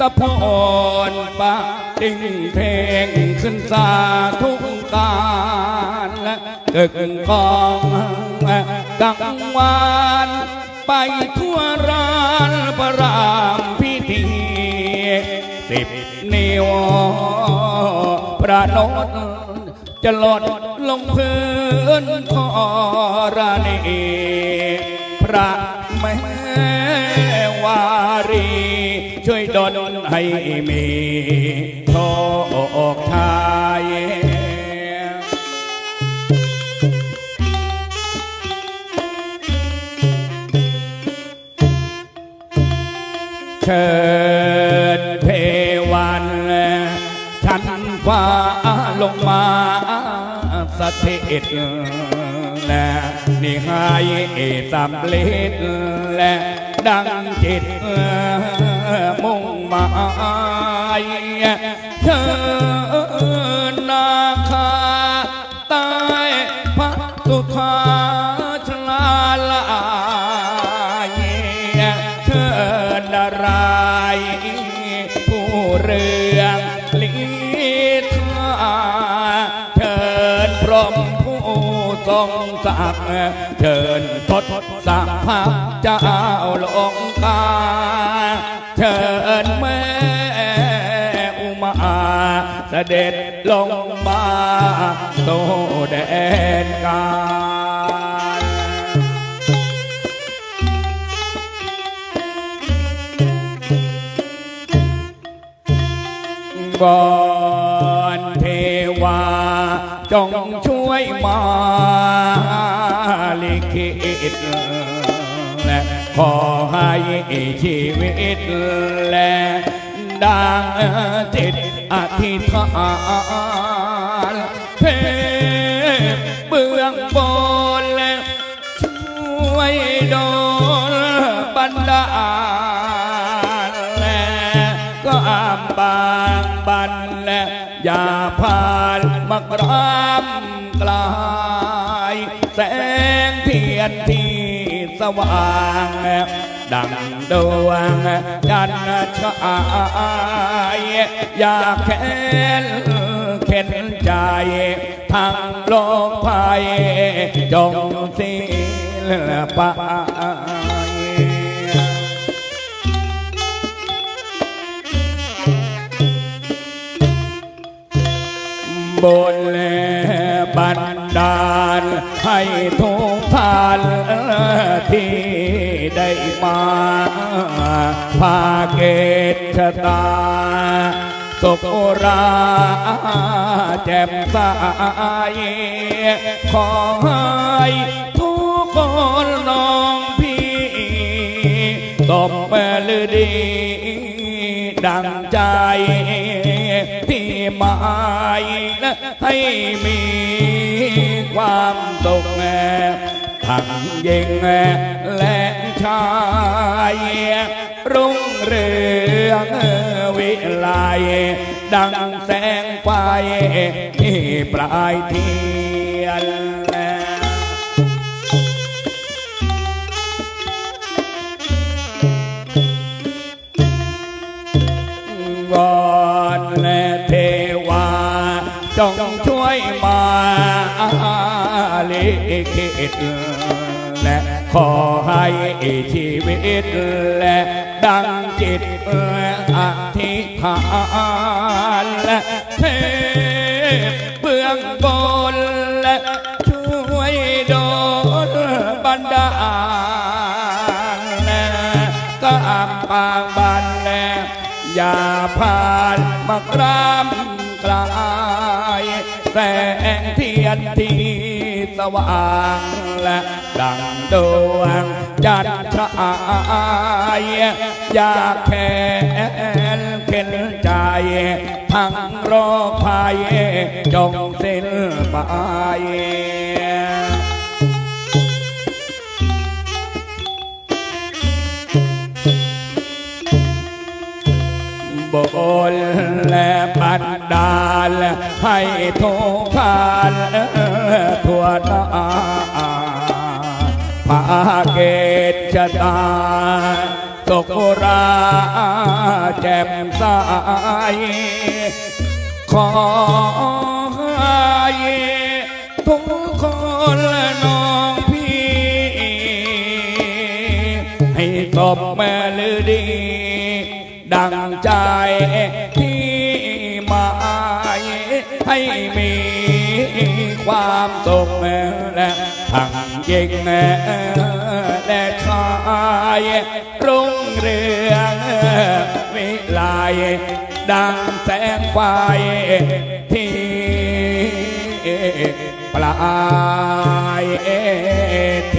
ตะพรปะติงเพลงขึ้นสาทุกการและเกิดกองกังวานไปทั่วร้านประรามพิธีสิบนิ้วประนดจะหลดลงพื้นทอรานีพระ ช่วยดลให้มีโชคชายเชิญเทวันฉันฟ้าลงมาสถิตและนิหายสำเร็จและดังจิต หมายเชิญนาคาใต้พระสุธาชลาลายเชิญดารายผู้เรืองลิทาเชิญพรหมผู้ทรงศักดิ์เชิญทศสัพพะเจ้าลงกา เชิญแม่อุมาเสด็จลงมาโตแดนกาลบอนเทวา จงช่วยมาลิขิตและ ขอให้ชีวิตและดังจิตอธิษฐานเพเบื้องบนและช่วยโดนบันดาลและก็อามบางบันและอย่าพานมากราม ว่างดังดวงจันทร์ฉายอยากแค้นเข็นใจทั้งโลกภัยจงสิ้นไป บนบันดาล ให้ทุกท่านที่ได้มาภาเกตชะตาสุขราแจ่มใสขอให้ทุกคนน้องพี่ตบเลือดี ดังใจ ที่หมายและให้มีความสุขทั้งยิงและชายรุ่งเรืองวิไลดังแสงไฟที่ปลายเทียน จงช่วยมาลิขิตและขอให้ชีวิตและดังจิตอธิษฐานและเทพเบื้องบนและช่วยโดนบันดาละก็อับปางบันแลอย่าผ่านมากรามกลาย แสงเทียนที่สว่างและดังดวงจันทรายอย่าแค้นเข็นใจทั้งโรคภัยจงสิ้นไปบนและบัน ดาลให้ทุกท่านทั่วหน้าภาเกตชะตาสุราแจ่มใสขอให้ทุกคนน้องพี่ ให้ตบมือลือดี ดังใจ ให้มีความสุขและทั้งหญิงและชายรุ่งเรืองวิาลดังแสงไฟที่ปลายเท